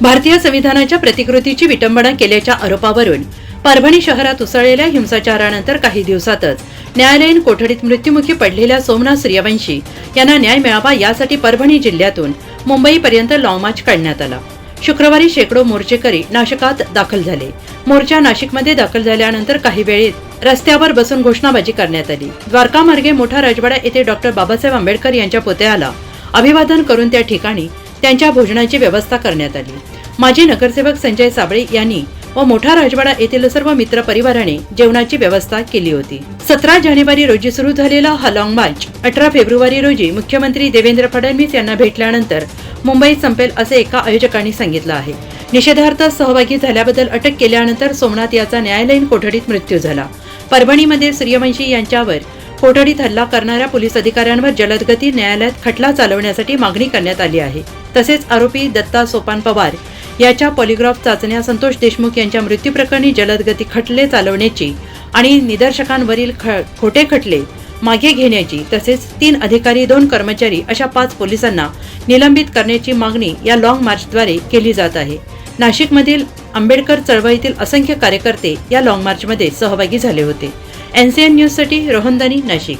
भारतीय संविधानाच्या प्रतिकृतीची विटंबना केल्याच्या आरोपावरून परभणी शहरात उसळलेल्या हिंसाचारानंतर काही दिवसातच न्यायालयीन कोठडीत मृत्युमुखी पडलेल्या सोमनाथ सूर्यवंशी यांना न्याय मिळावा यासाठी परभणी जिल्ह्यातून मुंबईपर्यंत लॉंग मार्च काढण्यात आला. शुक्रवारी शेकडो मोर्चेकरी नाशिकात दाखल झाले. मोर्चा नाशिकमध्ये दाखल झाल्यानंतर काही वेळेत रस्त्यावर बसून घोषणाबाजी करण्यात आली. द्वारका मार्गे मोठा राजवाडा येथे डॉक्टर बाबासाहेब आंबेडकर यांच्या पुतळ्याला अभिवादन करून त्या ठिकाणी त्यांच्या भोजनाची व्यवस्था करण्यात आली. माजी नगरसेवक संजय साबळे यांनी व मोठा राजवाडा येथील सर्व मित्र परिवाराने जेवणाची व्यवस्था केली होती. सतरा जानेवारी रोजी सुरू झालेला हा लॉंग मार्च अठरा फेब्रुवारी रोजी मुख्यमंत्री देवेंद्र फडणवीस यांना भेटल्यानंतर मुंबईत संपेल असे एका आयोजकांनी सांगितलं आहे. निषेधार्थ सहभागी झाल्याबद्दल अटक केल्यानंतर सोमनाथ याचा न्यायालयीन कोठडीत मृत्यू झाला. परभणीमध्ये सूर्यवंशी यांच्यावर कोठडीत हल्ला करणाऱ्या पोलीस अधिकाऱ्यांवर जलदगती न्यायालयात खटला चालवण्यासाठी मागणी करण्यात आली आहे. तसेच आरोपी दत्ता सोपान पवार याच्या पॉलिग्राफ चाचण्या संतोष देशमुख यांच्या मृत्यूप्रकरणी जलदगती खटले चालवण्याची आणि निदर्शकांवरील ख खोटे खटले मागे घेण्याची तसेच तीन अधिकारी दोन कर्मचारी अशा पाच पोलिसांना निलंबित करण्याची मागणी या लॉंग मार्चद्वारे केली जात आहे. नाशिकमधील आंबेडकर चळवळीतील असंख्य कार्यकर्ते या लॉंग मार्चमध्ये सहभागी झाले होते. एनसीएन न्यूजसाठी रोहनदानी नाशिक.